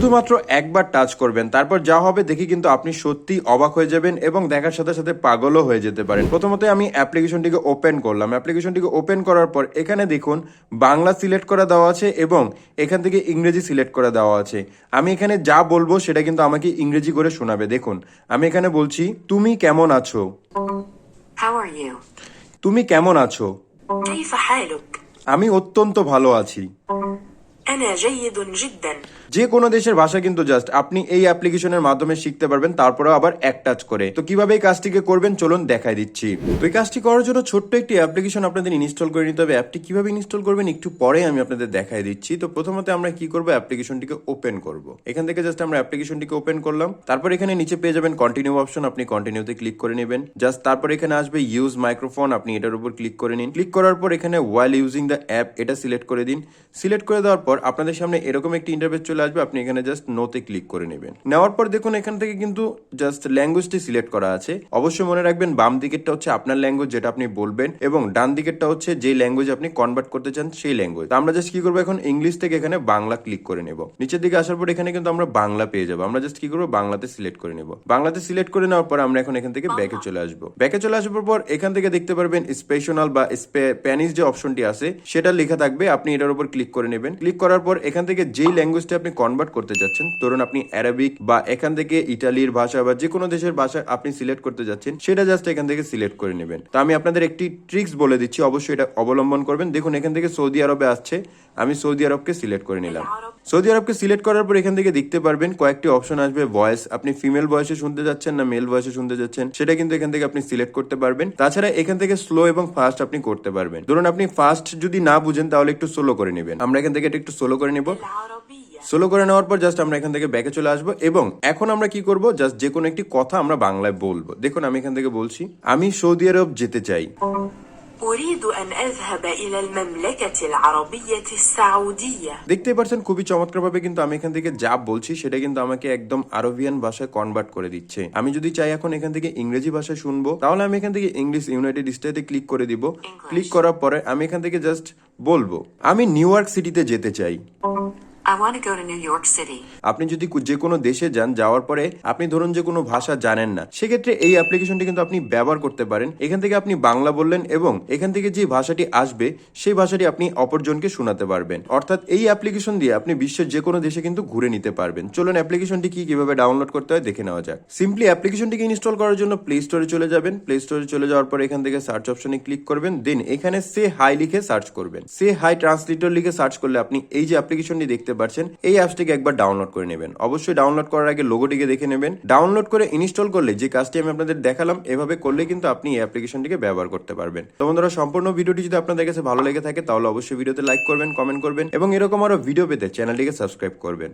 শুধুমাত্র একবার টাচ করবেন তারপর যা হবে দেখি কিন্তু আপনি সত্যি অবাক হয়ে যাবেন এবং দেখার সাথে সাথে পাগলও হয়ে যেতে পারেন। প্রথমত আমি অ্যাপ্লিকেশনটিকে ওপেন করলাম। অ্যাপ্লিকেশনটিকে ওপেন করার পর এখানে দেখুন বাংলা সিলেক্ট করা দেওয়া আছে এবং এখান থেকে ইংরেজি সিলেক্ট করা দেওয়া আছে। আমি এখানে যা বলব সেটা কিন্তু আমাকে ইংরেজি করে শোনাবে। দেখুন আমি এখানে বলছি তুমি কেমন আছো? তুমি কেমন আছো? আমি অত্যন্ত ভালো আছি। أنا جيد جدا যে কোনো দেশের ভাষা কিন্তু জাস্ট আপনি এই অ্যাপ্লিকেশনের মাধ্যমে শিখতে পারবেন তারপরেও আবার এক টাচ করে তো কিভাবে এই কাজটিকে করবেন চলুন দেখাই দিচ্ছি তো এই কাজটি করার জন্য ছোট্ট একটি অ্যাপ্লিকেশন আপনাদের ইনস্টল করে নিতে হবে অ্যাপটি কিভাবে ইনস্টল করবেন একটু পরে আমি আপনাদের দেখাই দিচ্ছি তো প্রথমত আমরা কি করবো অ্যাপ্লিকেশনটিকে ওপেন করব এখান থেকে জাস্ট আমরা অ্যাপ্লিকেশনটিকে ওপেন করলাম তারপর এখানে নিচে পেয়ে যাবেন কন্টিনিউ অপশন আপনি কন্টিনিউতে ক্লিক করে নেবেন জাস্ট তারপর এখানে আসবে ইউজ মাইক্রোফোন আপনি এটার উপর ক্লিক করে নিন ক্লিক করার পর এখানে ওয়াইল ইউজিং দ্য অ্যাপ এটা সিলেক্ট করে দিন সিলেক্ট করে দেওয়ার পর আপনাদের সামনে এরকম একটি ইন্টারভেস চলে আসবে আপনি এখানে জাস্ট নোতে ক্লিক করে নেবেন। নেওয়ার পর দেখুন এখান থেকে কিন্তু জাস্ট ল্যাঙ্গুয়েজটি সিলেক্ট করা আছে। অবশ্যই মনে রাখবেন বাম দিকেরটা হচ্ছে আপনার ল্যাঙ্গুয়েজ যেটা আপনি বলবেন এবং ডান দিকেরটা হচ্ছে যে ল্যাঙ্গুয়েজ আপনি কনভার্ট করতে চান সেই ল্যাঙ্গুয়েজ আমরা জাস্ট কি করব এখন ইংলিশ থেকে এখানে বাংলা ক্লিক করে নেব। নিচের দিকে আসার পর এখানে কিন্তু আমরা বাংলা পেয়ে যাব। আমরা জাস্ট কি করব বাংলাতে সিলেক্ট করে নেব। বাংলাতে সিলেক্ট করে নেওয়ার পর আমরা এখন এখান থেকে ব্যাকে চলে আসব। ব্যাকে চলে আসার পর এখান থেকে দেখতে পারবেন স্পেশনাল বা স্প্যানিশ যে অপশনটি আছে সেটা লেখা থাকবে আপনি এটার উপর ক্লিক করে নেবেন। ক্লিক করার পর এখান থেকে যেই ল্যাঙ্গুয়েজটা আপনি কনভার্ট করতে যাচ্ছেন, ধরুন আপনি অ্যারাবিক বা এখান থেকে ইটালির ভাষা বা যে কোনো দেশের ভাষা আপনি সিলেক্ট করতে যাচ্ছেন, সেটা জাস্ট এখান থেকে সিলেক্ট করে নেবেন। তো আমি আপনাদের একটি ট্রিক্স বলে দিচ্ছি, অবশ্যই এটা অবলম্বন করবেন। দেখুন, এখান থেকে সৌদি আরবে আসছে, আমি সৌদি আরবকে সিলেক্ট করে নিলাম। সৌদি আরবকে সিলেক্ট করার পর এখান থেকে দেখতে পারবেন, কয়েকটি অপশন আসবে ভয়েস আপনি ফিমেল ভয়েসে শুনতে যাচ্ছেন না মেল ভয়েসে শুনতে যাচ্ছেন, সেটা কিন্তু এখান থেকে আপনি সিলেক্ট করতে পারবেন। তাছাড়া এখান থেকে স্লো এবং ফাস্ট আপনি করতে পারবেন। ধরুন, আপনি ফাস্ট যদি না বুঝেন, তাহলে একটু স্লো করে নেবেন। আমরা এখান থেকে একটু সোলো করে নিব। সোলো করে নেওয়ার পর জাস্ট আমরা এখান থেকে ব্যাকে চলে আসব এবং এখন আমরা কি করব? জাস্ট যে কোনো একটি কথা আমরা বাংলায় বলব। দেখুন, আমি এখান থেকে বলছি, আমি সৌদি আরব যেতে চাই। দেখতে পারছেন খুবই চমৎকারভাবে কিন্তু আমি এখান থেকে যা বলছি সেটা কিন্তু আমাকে একদম আরবিয়ান ভাষায় কনভার্ট করে দিচ্ছে। আমি যদি চাই এখন এখান থেকে ইংরেজি ভাষায় শুনব তাহলে আমি এখান থেকে ইংলিশ ইউনাইটেড স্টেটে ক্লিক করে দিব। ক্লিক করার পরে আমি এখান থেকে জাস্ট বলব আমি নিউ ইয়র্ক সিটিতে যেতে চাই। আপনি যদি যে কোনো দেশে যান, যাওয়ার পরে আপনি ধরুন যে কোনো ভাষা জানেন না, সেক্ষেত্রে এই অ্যাপ্লিকেশনটি কিন্তু আপনি ব্যবহার করতে পারেন। এখান থেকে আপনি বাংলা বললেন এবং এখান থেকে যে ভাষাটি আসবে, সেই ভাষাটি আপনি অপরজনকে শোনাতে পারবেন। অর্থাৎ এই অ্যাপ্লিকেশন দিয়ে আপনি বিশ্বের যে কোনো দেশে কিন্তু ঘুরে নিতে পারবেন। চলুন অ্যাপ্লিকেশনটি কি কীভাবে ডাউনলোড করতে হয় দেখে নেওয়া যাক। সিম্পলি অ্যাপ্লিকেশনটিকে ইনস্টল করার জন্য প্লে স্টোরে চলে যাবেন। প্লে স্টোরে চলে যাওয়ার পর এখান থেকে সার্চ অপশনে ক্লিক করবেন। দেন এখানে সে হাই লিখে সার্চ করবেন। সে হাই ট্রান্সলেটর লিখে সার্চ করলে আপনি এই যে অ্যাপ্লিকেশনটি দেখতে পাচ্ছেন এই অ্যাপসটিকে একবার ডাউনলোড করে নেবেন। অবশ্যই ডাউনলোড করার আগে লোগোটিকে দেখে নেবেন। ডাউনলোড করে ইনস্টল করলে যে কাজটি আমি আপনাদের দেখালাম, এভাবে করলে কিন্তু আপনি এই অ্যাপ্লিকেশনটিকে ব্যবহার করতে পারবেন। তো বন্ধুরা, সম্পূর্ণ ভিডিওটি যদি আপনাদের কাছে ভালো লেগে থাকে, তাহলে অবশ্যই ভিডিওতে লাইক করবেন কমেন্ট করবেন এবং এরকম আরও ভিডিও পেতে চ্যানেলটিকে সাবস্ক্রাইব করবেন।